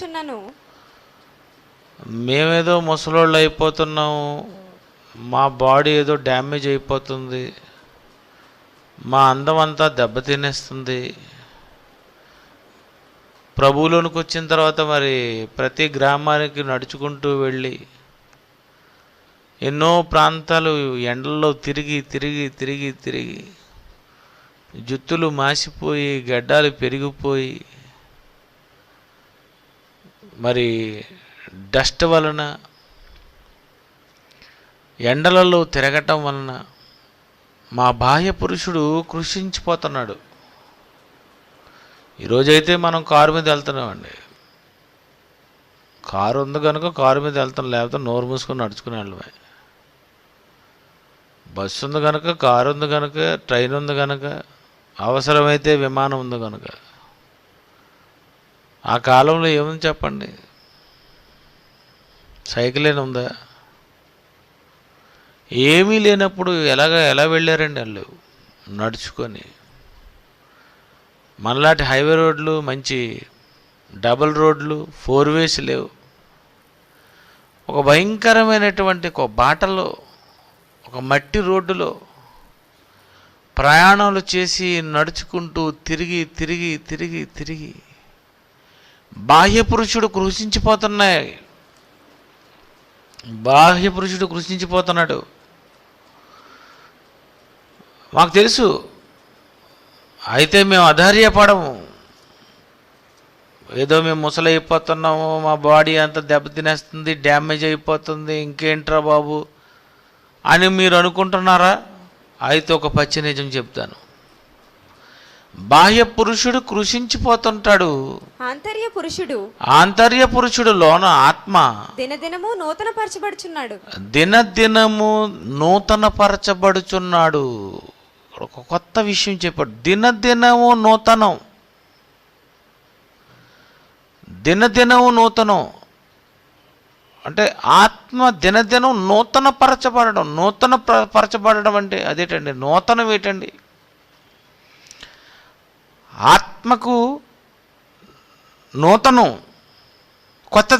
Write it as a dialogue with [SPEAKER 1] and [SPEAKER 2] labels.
[SPEAKER 1] చేస్తున్నాను
[SPEAKER 2] మేమేదో ముసలోళ్ళు అయిపోతున్నాము మా బాడీ ఏదో డ్యామేజ్ అయిపోతుంది. మా అందం అంతా దెబ్బతినేస్తుంది. ప్రభువులోనికి వచ్చిన తర్వాత మరి ప్రతి గ్రామానికి నడుచుకుంటూ వెళ్ళి ఎన్నో ప్రాంతాలు ఎండల్లో తిరిగి తిరిగి తిరిగి తిరిగి జుత్తులు మాసిపోయి గడ్డాలు పెరిగిపోయి మరి డస్ట్ వలన ఎండలలో తిరగటం వలన మా బాహ్య పురుషుడు కృషించిపోతున్నాడు. ఈరోజైతే మనం కారు మీద వెళ్తున్నామండి. కారు ఉంది కనుక కారు మీద వెళ్తాం లేకపోతే నోరు మూసుకొని నడుచుకుని వెళ్ళమే బస్సు ఉంది కనుక కారు ఉంది కనుక ట్రైన్ ఉంది కనుక అవసరమైతే విమానం ఉంది కనుక ఆ కాలంలో ఏముంది చెప్పండి? సైకిల్ ఏమైనా ఉందా? ఏమీ లేనప్పుడు ఎలాగ ఎలా వెళ్ళారండి వాళ్ళు? నడుచుకొని. మనలాంటి హైవే రోడ్లు మంచి డబుల్ రోడ్లు ఫోర్ వేస్ లేవు. ఒక భయంకరమైనటువంటి ఒక బాటలో ఒక మట్టి రోడ్డులో ప్రయాణాలు చేసి నడుచుకుంటూ తిరిగి తిరిగి తిరిగి తిరిగి బాహ్య పురుషుడు కృషించిపోతున్నాయి బాహ్య పురుషుడు కృషించిపోతున్నాడు మాకు తెలుసు. అయితే మేము అధైర్యపడము. ఏదో మేము ముసలైపోతున్నాము మా బాడీ అంతా దెబ్బతినేస్తుంది డ్యామేజ్ అయిపోతుంది ఇంకేంట్రా బాబు? అని మీరు అనుకుంటున్నారా? అయితే ఒక పచ్చి నిజం చెప్తాను. బాహ్య పురుషుడు కృషించిపోతుంటాడు.
[SPEAKER 1] ఆంతర్య పురుషుడు
[SPEAKER 2] ఆంతర్య పురుషుడు లోన ఆత్మ
[SPEAKER 1] దినదినము నూతన పరచబడుచున్నాడు
[SPEAKER 2] దినదినము నూతనపరచబడుచున్నాడు. ఒక కొత్త విషయం చెప్పాడు. దినదినము నూతనం. దినదినము నూతనం. అంటే ఆత్మ దినదినం నూతన పరచబడడం నూతన ప్ర- పరచబడడం అంటే అదేటండి? నూతనం ఏంటండి? ఆత్మకు నూతనం కొత్త